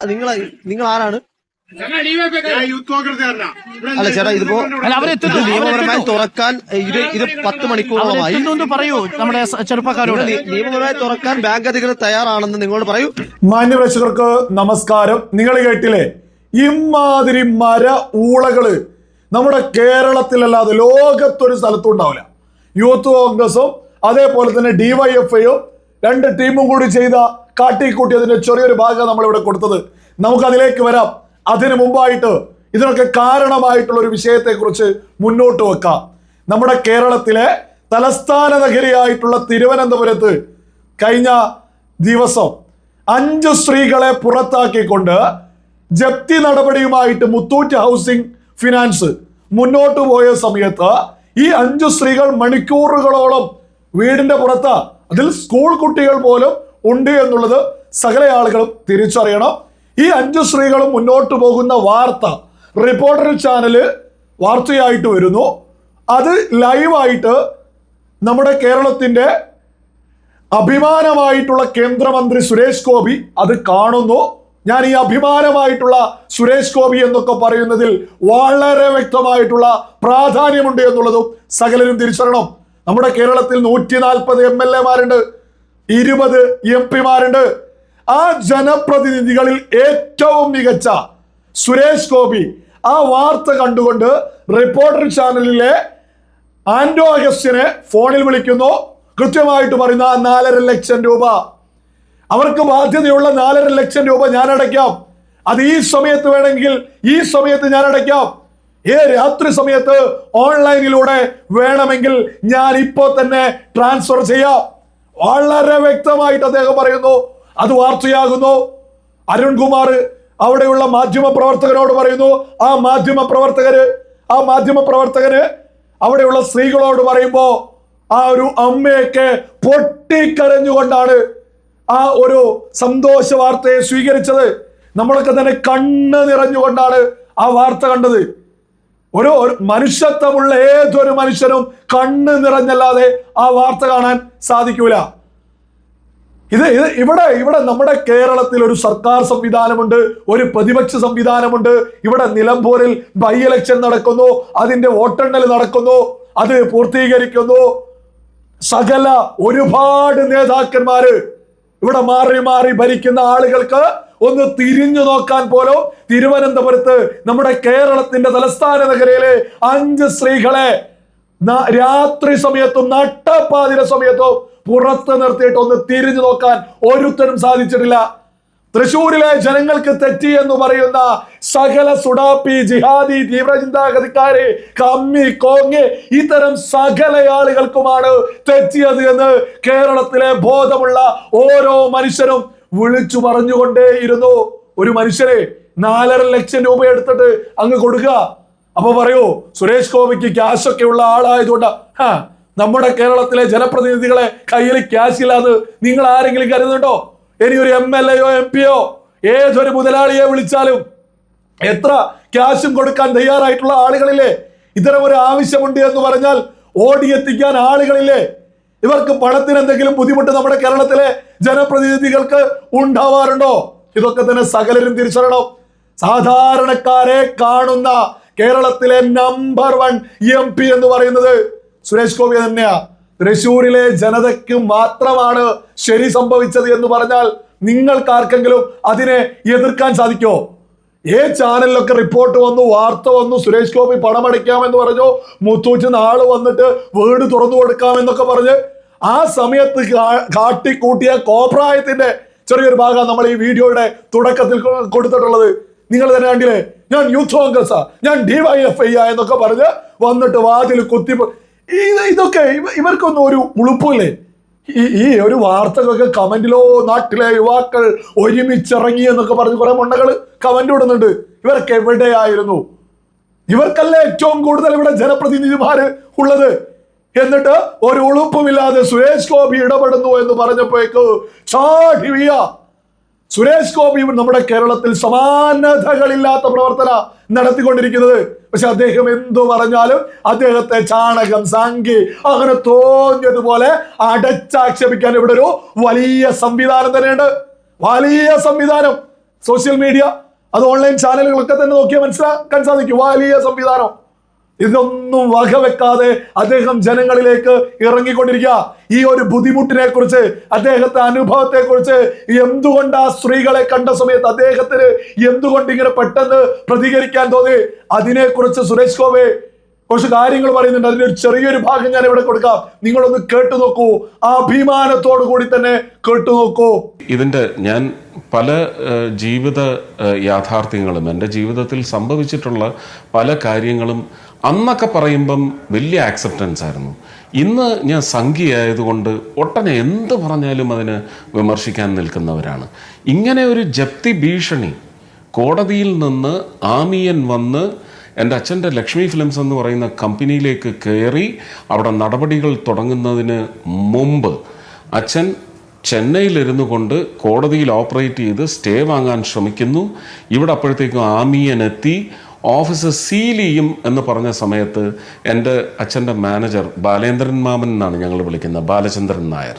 നിങ്ങൾ നിങ്ങൾ ആരാണ്? അല്ല ചേട്ടാ ഇതിപ്പോ ഇത് നിയമപരമായി. തുറക്കാൻ ഇത് ഇത് പത്ത് മണിക്കൂറോളമായി. പറയൂ നമ്മുടെ ചെറുപ്പക്കാരോട്. നിയമപരമായി തുറക്കാൻ ബാങ്ക് അധികൃതർ തയ്യാറാണെന്ന് നിങ്ങളോട് പറയൂ. മാന്യപ്രേക്ഷകർക്ക് നമസ്കാരം. നിങ്ങൾ കേട്ടില്ലേ? ഇമാതിരി മര ഊളകൾ നമ്മുടെ കേരളത്തിലല്ലാതെ ലോകത്തൊരു സ്ഥലത്തും ഉണ്ടാവില്ല. യൂത്ത് കോൺഗ്രസും അതേപോലെ തന്നെ ഡിവൈഎഫ്ഐയും രണ്ട് ടീമും കൂടി ചെയ്ത കാട്ടിക്കൂട്ടിയതിന്റെ ചെറിയൊരു ഭാഗം നമ്മൾ ഇവിടെ കൊടുത്തത്. നമുക്ക് അതിലേക്ക് വരാം. അതിനു മുമ്പായിട്ട് ഇതിനൊക്കെ കാരണമായിട്ടുള്ള ഒരു വിഷയത്തെക്കുറിച്ച് മുന്നോട്ട് വെക്കാം. നമ്മുടെ കേരളത്തിലെ തലസ്ഥാന നഗരിയായിട്ടുള്ള തിരുവനന്തപുരത്ത് കഴിഞ്ഞ ദിവസം അഞ്ച് സ്ത്രീകളെ പുറത്താക്കിക്കൊണ്ട് ജപ്തി നടപടിയുമായിട്ട് മുത്തൂറ്റ് ഹൗസിംഗ് ഫിനാൻസ് മുന്നോട്ട് പോയ സമയത്ത് ഈ അഞ്ച് സ്ത്രീകൾ മണിക്കൂറുകളോളം വീടിന്റെ പുറത്ത്. അതിൽ സ്കൂൾ കുട്ടികൾ പോലും ഉണ്ട് എന്നുള്ളത് സകല ആളുകളും തിരിച്ചറിയണം. ഈ അഞ്ചു സ്ത്രീകളും മുന്നോട്ട് പോകുന്ന വാർത്ത റിപ്പോർട്ടർ ചാനൽ വാർത്തയായിട്ട് വരുന്നു. അത് ലൈവായിട്ട് നമ്മുടെ കേരളത്തിന്റെ അഭിമാനമായിട്ടുള്ള കേന്ദ്രമന്ത്രി സുരേഷ് ഗോപി അത് കാണുന്നു. ഞാൻ ഈ അഭിമാനമായിട്ടുള്ള സുരേഷ് ഗോപി എന്നൊക്കെ പറയുന്നതിൽ വളരെ വ്യക്തമായിട്ടുള്ള പ്രാധാന്യമുണ്ട് എന്നുള്ളതും സകലരും തിരിച്ചറിയണം. നമ്മുടെ കേരളത്തിൽ നൂറ്റി നാൽപ്പത് എം എൽ എമാരുണ്ട് ഇരുപത് എം പിമാരുണ്ട്. ആ ജനപ്രതിനിധികളിൽ ഏറ്റവും മികച്ച സുരേഷ് ഗോപി ആ വാർത്ത കണ്ടുകൊണ്ട് റിപ്പോർട്ടർ ചാനലിലെ ആൻഡോ അഗസ്റ്റിനെ ഫോണിൽ വിളിക്കുന്നു. കൃത്യമായിട്ട് പറയുന്ന നാലര ലക്ഷം രൂപ. അവർക്ക് ബാധ്യതയുള്ള നാലര ലക്ഷം രൂപ ഞാൻ അടയ്ക്കാം അത് ഈ സമയത്ത് വേണമെങ്കിൽ ഈ സമയത്ത് ഞാൻ അടയ്ക്കാം ഏ രാത്രി സമയത്ത് ഓൺലൈനിലൂടെ വേണമെങ്കിൽ ഞാൻ ഇപ്പോൾ തന്നെ ട്രാൻസ്ഫർ ചെയ്യാം. വളരെ വ്യക്തമായിട്ട് അദ്ദേഹം പറയുന്നു. അത് വാർത്തയാകുന്നു. അരുൺകുമാർ അവിടെയുള്ള മാധ്യമ പ്രവർത്തകരോട് പറയുന്നു. ആ മാധ്യമ പ്രവർത്തകര് ആ മാധ്യമ പ്രവർത്തകര് അവിടെയുള്ള സ്ത്രീകളോട് പറയുമ്പോൾ ആ ഒരു അമ്മയൊക്കെ പൊട്ടിക്കരഞ്ഞുകൊണ്ടാണ് ആ ഒരു സന്തോഷ വാർത്തയെ സ്വീകരിച്ചത്. നമ്മളൊക്കെ തന്നെ കണ്ണ് നിറഞ്ഞുകൊണ്ടാണ് ആ വാർത്ത കണ്ടത്. ഒരു മനുഷ്യത്വമുള്ള ഏതൊരു മനുഷ്യനും കണ്ണ് നിറഞ്ഞല്ലാതെ ആ വാർത്ത കാണാൻ സാധിക്കൂല. ഇത് ഇത് ഇവിടെ ഇവിടെ നമ്മുടെ കേരളത്തിൽ ഒരു സർക്കാർ സംവിധാനമുണ്ട് ഒരു പ്രതിപക്ഷ സംവിധാനമുണ്ട്. ഇവിടെ നിലമ്പൂരിൽ ബൈ ഇലക്ഷൻ നടക്കുന്നു അതിന്റെ വോട്ടെണ്ണൽ നടക്കുന്നു അത് പൂർത്തീകരിക്കുന്നു. സകല ഒരുപാട് നേതാക്കന്മാര് ഇവിടെ മാറി മാറി ഭരിക്കുന്ന ആളുകൾക്ക് ഒന്ന് തിരിഞ്ഞു നോക്കാൻ പോലും തിരുവനന്തപുരത്ത് നമ്മുടെ കേരളത്തിന്റെ തലസ്ഥാന നഗരയിലെ അഞ്ച് സ്ത്രീകളെ രാത്രി സമയത്തും നട്ടപ്പാതിര സമയത്തും പുറത്ത് നിർത്തിയിട്ട് ഒന്ന് തിരിഞ്ഞു നോക്കാൻ ഒരുത്തരും സാധിച്ചിട്ടില്ല. തൃശൂരിലെ ജനങ്ങൾക്ക് തെറ്റി എന്ന് പറയുന്ന സകല സുഡാപ്പി ജിഹാദി തീവ്രചിന്താഗതിക്കാര് കമ്മി കോങ്ങ് ഇത്തരം സകല ആളുകൾക്കുമാണ് തെറ്റിയത് എന്ന് കേരളത്തിലെ ബോധമുള്ള ഓരോ മനുഷ്യരും വിളിച്ചു പറഞ്ഞുകൊണ്ടേയിരുന്നു. ഒരു മനുഷ്യരെ നാലര ലക്ഷം രൂപ എടുത്തിട്ട് അങ്ങ് കൊടുക്കുക. അപ്പൊ പറയൂ സുരേഷ് ഗോപിക്ക് ക്യാഷ് ഒക്കെ ഉള്ള ആളായതുകൊണ്ട് നമ്മുടെ കേരളത്തിലെ ജനപ്രതിനിധികളെ കയ്യിൽ ക്യാഷ് ഇല്ലാന്ന് നിങ്ങൾ ആരെങ്കിലും കരുതുന്നുണ്ടോ? ഇനി ഒരു എം എൽ എയോ എം പിയോ ഏതൊരു മുതലാളിയെ വിളിച്ചാലും എത്ര ക്യാഷും കൊടുക്കാൻ തയ്യാറായിട്ടുള്ള ആളുകളില്ലേ? ഇത്തരം ഒരു ആവശ്യമുണ്ട് എന്ന് പറഞ്ഞാൽ ഓടിയെത്തിക്കാൻ ആളുകളില്ലേ? ഇവർക്ക് പണത്തിന് എന്തെങ്കിലും ബുദ്ധിമുട്ട് നമ്മുടെ കേരളത്തിലെ ജനപ്രതിനിധികൾക്ക് ഉണ്ടാവാറുണ്ടോ? ഇതൊക്കെ തന്നെ സകലരും തിരിച്ചറിയണം. സാധാരണക്കാരെ കാണുന്ന കേരളത്തിലെ നമ്പർ വൺ എം പി എന്ന് പറയുന്നത് സുരേഷ് ഗോപി തന്നെയാ. തൃശൂരിലെ ജനതയ്ക്ക് മാത്രമാണ് ശരി സംഭവിച്ചത് എന്ന് പറഞ്ഞാൽ നിങ്ങൾക്ക് ആർക്കെങ്കിലും അതിനെ എതിർക്കാൻ സാധിക്കോ? ഏ ചാനലിലൊക്കെ റിപ്പോർട്ട് വന്നു വാർത്ത വന്നു സുരേഷ് ഗോപി പണമടയ്ക്കാമെന്ന് പറഞ്ഞു മുത്തൂറ്റ് നാൾ വന്നിട്ട് വീട് തുറന്നു കൊടുക്കാമെന്നൊക്കെ പറഞ്ഞ് ആ സമയത്ത് കാട്ടിക്കൂട്ടിയ കോപ്രായത്തിന്റെ ചെറിയൊരു ഭാഗം നമ്മൾ ഈ വീഡിയോയുടെ തുടക്കത്തിൽ കൊടുത്തിട്ടുള്ളത്. നിങ്ങൾ തന്നെ കണ്ടില്ലേ? ഞാൻ യൂത്ത് കോൺഗ്രസ്സാ ഞാൻ ഡിവൈഎഫ്ഐ ആ എന്നൊക്കെ പറഞ്ഞ് വന്നിട്ട് വാതിൽ കുത്തി ഇത് ഇതൊക്കെ ഇവ- ഇവർക്കൊന്നും ഒരു ഉളുപ്പില്ലേ ഈ ഈ ഒരു വാർത്തകളൊക്കെ കമന്റിലോ നാട്ടിലെ യുവാക്കൾ ഒരുമിച്ചിറങ്ങി എന്നൊക്കെ പറഞ്ഞ് കുറെ മുണ്ടകൾ കമന്റ് ഇടുന്നുണ്ട്. ഇവർക്ക് എവിടെയായിരുന്നു? ഇവർക്കല്ലേ ഏറ്റവും കൂടുതൽ ഇവിടെ ജനപ്രതിനിധിമാര് ഉള്ളത്? എന്നിട്ട് ഒരു ഉളുപ്പുമില്ലാതെ സുരേഷ് ഗോപി ഇടപെടുന്നു എന്ന് പറഞ്ഞപ്പോഴേക്ക് സുരേഷ് ഗോപി നമ്മുടെ കേരളത്തിൽ സമാനതകളില്ലാത്ത പ്രവർത്തന നടത്തിക്കൊണ്ടിരിക്കുന്നത്. പക്ഷെ അദ്ദേഹം എന്തു പറഞ്ഞാലും അദ്ദേഹത്തെ ചാണകം സാങ്കി അങ്ങനെ തോന്നിയതുപോലെ അടച്ചാക്ഷേപിക്കാൻ ഇവിടെ ഒരു വലിയ സംവിധാനം തന്നെയുണ്ട്. വലിയ സംവിധാനം. സോഷ്യൽ മീഡിയ അത് ഓൺലൈൻ ചാനലുകളൊക്കെ തന്നെ നോക്കിയാൽ മനസ്സിലാക്കാൻ സാധിക്കും. വലിയ സംവിധാനം. ഇതൊന്നും വകവെക്കാതെ അദ്ദേഹം ജനങ്ങളിലേക്ക് ഇറങ്ങിക്കൊണ്ടിരിക്കുക. ഈ ഒരു ബുദ്ധിമുട്ടിനെ കുറിച്ച് അദ്ദേഹത്തെ അനുഭവത്തെ കുറിച്ച് എന്തുകൊണ്ട് ആ സ്ത്രീകളെ കണ്ട സമയത്ത് അദ്ദേഹത്തിന് എന്തുകൊണ്ട് ഇങ്ങനെ പെട്ടെന്ന് പ്രതികരിക്കാൻ തോന്നി? അതിനെക്കുറിച്ച് സുരേഷ് ഗോപെ കുറച്ച് കാര്യങ്ങൾ പറയുന്നുണ്ട്. അതിന്റെ ഒരു ചെറിയൊരു ഭാഗം ഞാൻ ഇവിടെ കൊടുക്കാം. നിങ്ങളൊന്ന് കേട്ടു നോക്കൂ. ആ അഭിമാനത്തോടു കൂടി തന്നെ കേട്ടു നോക്കൂ. ഇതിന്റെ ഞാൻ പല ജീവിത യാഥാർത്ഥ്യങ്ങളും എന്റെ ജീവിതത്തിൽ സംഭവിച്ചിട്ടുള്ള പല കാര്യങ്ങളും അന്നൊക്കെ പറയുമ്പം വലിയ ആക്സെപ്റ്റൻസ് ആയിരുന്നു. ഇന്ന് ഞാൻ സംഖ്യയായതുകൊണ്ട് ഒട്ടനെ എന്ത് പറഞ്ഞാലും അതിന് വിമർശിക്കാൻ നിൽക്കുന്നവരാണ്. ഇങ്ങനെ ഒരു ജപ്തി ഭീഷണി കോടതിയിൽ നിന്ന് ആമിയൻ വന്ന് എന്റെ അച്ഛന്റെ ലക്ഷ്മി ഫിലിംസ് എന്ന് പറയുന്ന കമ്പനിയിലേക്ക് കയറി അവിടെ നടപടികൾ തുടങ്ങുന്നതിന് മുമ്പ് അച്ഛൻ ചെന്നൈയിലിരുന്നു കൊണ്ട് കോടതിയിൽ ഓപ്പറേറ്റ് ചെയ്ത് സ്റ്റേ വാങ്ങാൻ ശ്രമിക്കുന്നു. ഇവിടെ അപ്പോഴത്തേക്കും ആമിയനെത്തി ഓഫീസ് സീൽ ചെയ്യും എന്ന് പറഞ്ഞ സമയത്ത് എന്റെ അച്ഛന്റെ മാനേജർ ബാലേന്ദ്രൻ മാമൻ എന്നാണ് ഞങ്ങൾ വിളിക്കുന്നത് ബാലചന്ദ്രൻ നായർ.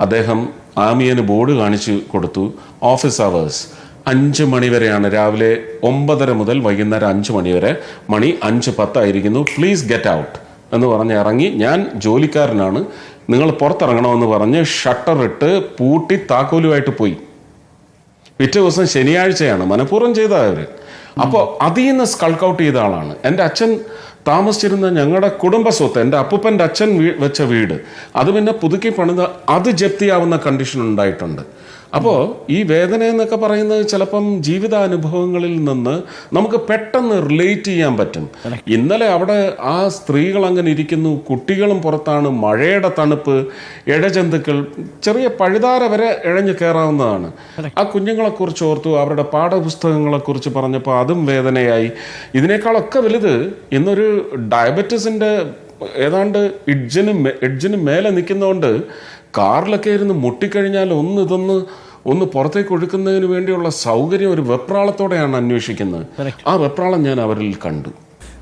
അദ്ദേഹം ആമിയന് ബോർഡ് കാണിച്ചു കൊടുത്തു ഓഫീസ് അവേഴ്സ്. അഞ്ച് മണിവരെയാണ് രാവിലെ ഒമ്പതര മുതൽ വൈകുന്നേരം അഞ്ച് മണിവരെ മണി അഞ്ച് പത്തായിരിക്കുന്നു പ്ലീസ് ഗെറ്റ് ഔട്ട് എന്ന് പറഞ്ഞ് ഇറങ്ങി. ഞാൻ ജോലിക്കാരനാണ്. നിങ്ങൾ പുറത്തിറങ്ങണമെന്ന് പറഞ്ഞ് ഷട്ടർ ഇട്ട് പൂട്ടി താക്കോലുമായിട്ട് പോയി. പിറ്റേ ദിവസം ശനിയാഴ്ചയാണ്. മനഃപൂർവം ചെയ്ത അവർ അപ്പോൾ അതിൽ നിന്ന് സ്കൾക്ക് ഔട്ട് ചെയ്ത ആളാണ്. എന്റെ അച്ഛൻ താമസിച്ചിരുന്ന ഞങ്ങളുടെ കുടുംബ സ്വത്ത് എന്റെ അപ്പൂപ്പന്റെ അച്ഛൻ വെച്ച വീട് അത് പിന്നെ പുതുക്കി പണിത് അത് ജപ്തിയാവുന്ന കണ്ടീഷൻ ഉണ്ടായിട്ടുണ്ട്. അപ്പോൾ ഈ വേദന എന്നൊക്കെ പറയുന്നത് ചിലപ്പം ജീവിതാനുഭവങ്ങളിൽ നിന്ന് നമുക്ക് പെട്ടെന്ന് റിലേറ്റ് ചെയ്യാൻ പറ്റും. ഇന്നലെ അവിടെ ആ സ്ത്രീകൾ അങ്ങനെ ഇരിക്കുന്നു കുട്ടികളും പുറത്താണ് മഴയുടെ തണുപ്പ് ഇഴജന്തുക്കൾ ചെറിയ പഴുതാര വരെ ഇഴഞ്ഞു കയറാവുന്നതാണ്. ആ കുഞ്ഞുങ്ങളെക്കുറിച്ച് ഓർത്തു അവരുടെ പാഠപുസ്തകങ്ങളെക്കുറിച്ച് പറഞ്ഞപ്പോൾ അതും വേദനയായി. ഇതിനേക്കാളൊക്കെ വലുത് ഇന്നൊരു ഡയബറ്റീസിന്റെ ഏതാണ്ട് ഇഡ്ജിന് എഡ്ജിന് മേലെ നിൽക്കുന്നതുകൊണ്ട് കാറിലൊക്കെ ഇരുന്ന് മുട്ടിക്കഴിഞ്ഞാൽ ഒന്ന് ഇതൊന്ന് ഒന്ന് പുറത്തേക്ക് ഒഴുക്കുന്നതിന് വേണ്ടിയുള്ള സൗകര്യം ഒരു വെപ്രാളത്തോടെയാണ് അന്വേഷിക്കുന്നത്. ആ വെപ്രാളം ഞാൻ അവരിൽ കണ്ടു.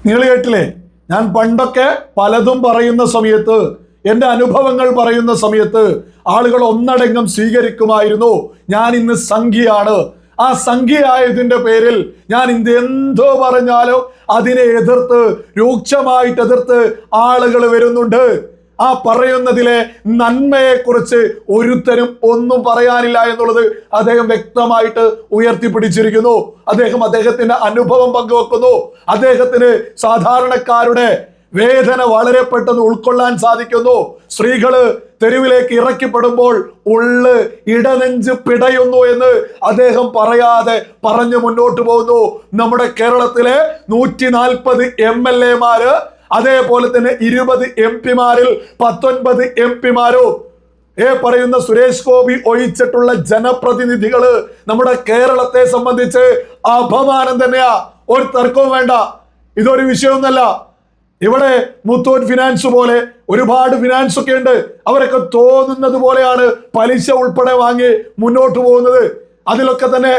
നിങ്ങൾ കേട്ടില്ലേ ഞാൻ പണ്ടൊക്കെ പലതും പറയുന്ന സമയത്ത് എന്റെ അനുഭവങ്ങൾ പറയുന്ന സമയത്ത് ആളുകൾ ഒന്നടങ്കം സ്വീകരിക്കുമായിരുന്നു. ഞാൻ ഇന്ന് സംഖ്യയാണ്. ആ സംഖ്യയായതിന്റെ പേരിൽ ഞാൻ ഇന്ന് എന്തോ പറഞ്ഞാലോ അതിനെ എതിർത്ത് രൂക്ഷമായിട്ട് എതിർത്ത് ആളുകൾ വരുന്നുണ്ട്. ആ പറയുന്നതിലെ നന്മയെക്കുറിച്ച് ഒരുത്തരും ഒന്നും പറയാനില്ല എന്നുള്ളത് അദ്ദേഹം വ്യക്തമായിട്ട് ഉയർത്തിപ്പിടിച്ചിരിക്കുന്നു. അദ്ദേഹം അദ്ദേഹത്തിന്റെ അനുഭവം പങ്കുവെക്കുന്നു. അദ്ദേഹത്തിന് സാധാരണക്കാരുടെ വേദന വളരെ പെട്ടെന്ന് ഉൾക്കൊള്ളാൻ സാധിക്കുന്നു. സ്ത്രീകൾ തെരുവിലേക്ക് ഇറക്കിപ്പെടുമ്പോൾ ഉള്ള് ഇടനെഞ്ച് പിടയുന്നു എന്ന് അദ്ദേഹം പറയാതെ പറഞ്ഞു മുന്നോട്ട് പോകുന്നു. നമ്മുടെ കേരളത്തിലെ നൂറ്റി നാൽപ്പത് എം എൽ എമാര് അതേപോലെ തന്നെ ഇരുപത് എം പിമാരിൽ പത്തൊൻപത് എം പിമാരോ ഏ പറയുന്ന സുരേഷ് ഗോപി ഒഴിച്ചിട്ടുള്ള ജനപ്രതിനിധികൾ നമ്മുടെ കേരളത്തെ സംബന്ധിച്ച് അപമാനം തന്നെയാ. ഒരു തർക്കവും വേണ്ട. ഇതൊരു വിഷയമൊന്നല്ല ഇവിടെ മുത്തൂറ്റ് ഫിനാൻസ് പോലെ ഒരുപാട് ഫിനാൻസ് ഒക്കെ ഉണ്ട്. അവരൊക്കെ തോന്നുന്നത് പോലെയാണ് പലിശ ഉൾപ്പെടെ വാങ്ങി മുന്നോട്ട് പോകുന്നത്. അതിലൊക്കെ തന്നെ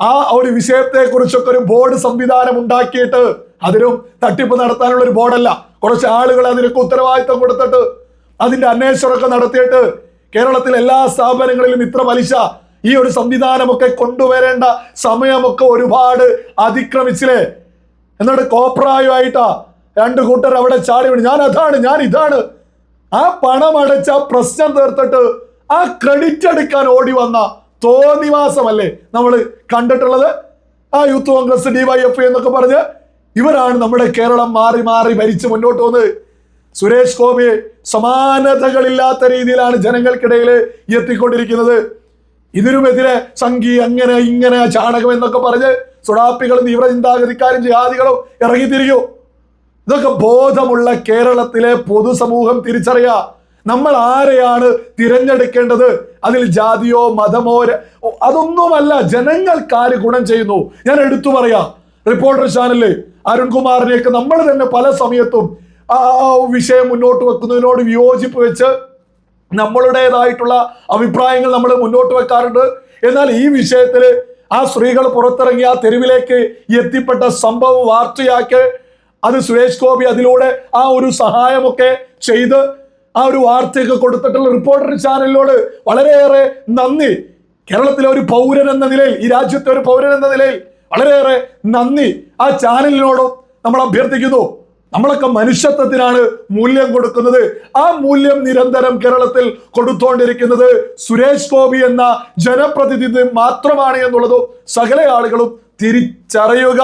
ആ ഒരു വിഷയത്തെ കുറിച്ചൊക്കെ ഒരു ബോർഡ് സംവിധാനം ഉണ്ടാക്കിയിട്ട് അതിനും തട്ടിപ്പ് നടത്താനുള്ള ഒരു ബോർഡല്ല. കുറച്ച് ആളുകൾ അതിനൊക്കെ ഉത്തരവാദിത്തം കൊടുത്തിട്ട് അതിന്റെ അന്വേഷണമൊക്കെ നടത്തിയിട്ട് കേരളത്തിലെ എല്ലാ സ്ഥാപനങ്ങളിലും ഇത്ര പലിശ ഈ ഒരു സംവിധാനമൊക്കെ കൊണ്ടുവരേണ്ട സമയമൊക്കെ ഒരുപാട് അതിക്രമിച്ചില്ലേ? എന്നിട്ട് കോപ്രായമായിട്ടാ രണ്ട് കൂട്ടർ അവിടെ ചാടി വീണ്. ഞാൻ അതാണ് ഞാൻ ഇതാണ്. ആ പണം അടച്ച പ്രശ്നം തീർത്തിട്ട് ആ ക്രെഡിറ്റ് എടുക്കാൻ ഓടി വന്ന തോന്നിവാസമല്ലേ നമ്മൾ കണ്ടിട്ടുള്ളത്? ആ Youth Congress D Y F എന്നൊക്കെ പറഞ്ഞ് ഇവരാണ് നമ്മുടെ കേരളം മാറി മാറി ഭരിച്ച് മുന്നോട്ട് പോകുന്നത്. സുരേഷ് ഗോപി സമാനതകളില്ലാത്ത രീതിയിലാണ് ജനങ്ങൾക്കിടയിൽ എത്തിക്കൊണ്ടിരിക്കുന്നത് ഇതിനുമെതിരെ സംഘി അങ്ങനെ ഇങ്ങനെ ചാണകം എന്നൊക്കെ പറഞ്ഞ് സുഡാപ്പികളും തീവ്ര ചിന്താഗതിക്കാരും ജിഹാദികളും ഇറങ്ങിത്തിരിക്കൂ ഇതൊക്കെ ബോധമുള്ള കേരളത്തിലെ പൊതുസമൂഹം തിരിച്ചറിയുക നമ്മൾ ആരെയാണ് തിരഞ്ഞെടുക്കേണ്ടത്? അതിൽ ജാതിയോ മതമോ അതൊന്നുമല്ല ജനങ്ങൾക്കാര് ഗുണം ചെയ്യുന്നു? ഞാൻ എടുത്തു പറയാം. റിപ്പോർട്ടർ ചാനലിൽ അരുൺകുമാറിനെയൊക്കെ നമ്മൾ തന്നെ പല സമയത്തും ആ വിഷയം മുന്നോട്ട് വെക്കുന്നതിനോട് വിയോജിപ്പ് വെച്ച് നമ്മളുടേതായിട്ടുള്ള അഭിപ്രായങ്ങൾ നമ്മൾ മുന്നോട്ട് വെക്കാറുണ്ട്. എന്നാൽ ഈ വിഷയത്തിൽ ആ സ്ത്രീകൾ പുറത്തിറങ്ങി ആ തെരുവിലേക്ക് എത്തിപ്പെട്ട സംഭവം വാർത്തയാക്കി അത് സുരേഷ് ഗോപി അതിലൂടെ ആ ഒരു സഹായമൊക്കെ ചെയ്ത് ആ ഒരു വാർത്തയൊക്കെ കൊടുത്തിട്ടുള്ള റിപ്പോർട്ടർ ചാനലിനോട് വളരെയേറെ നന്ദി. കേരളത്തിലെ ഒരു പൗരൻ എന്ന നിലയിൽ ഈ രാജ്യത്തെ ഒരു പൗരൻ എന്ന നിലയിൽ വളരെയേറെ നന്ദി. ആ ചാനലിനോടും നമ്മൾ അഭ്യർത്ഥിക്കുന്നു. നമ്മളൊക്കെ മനുഷ്യത്വത്തിനാണ് മൂല്യം കൊടുക്കുന്നത്. ആ മൂല്യം നിരന്തരം കേരളത്തിൽ കൊടുത്തുകൊണ്ടിരിക്കുന്നത് സുരേഷ് ഗോപി എന്ന ജനപ്രതിനിധി മാത്രമാണ് എന്നുള്ളതും സകല ആളുകളും തിരിച്ചറിയുക.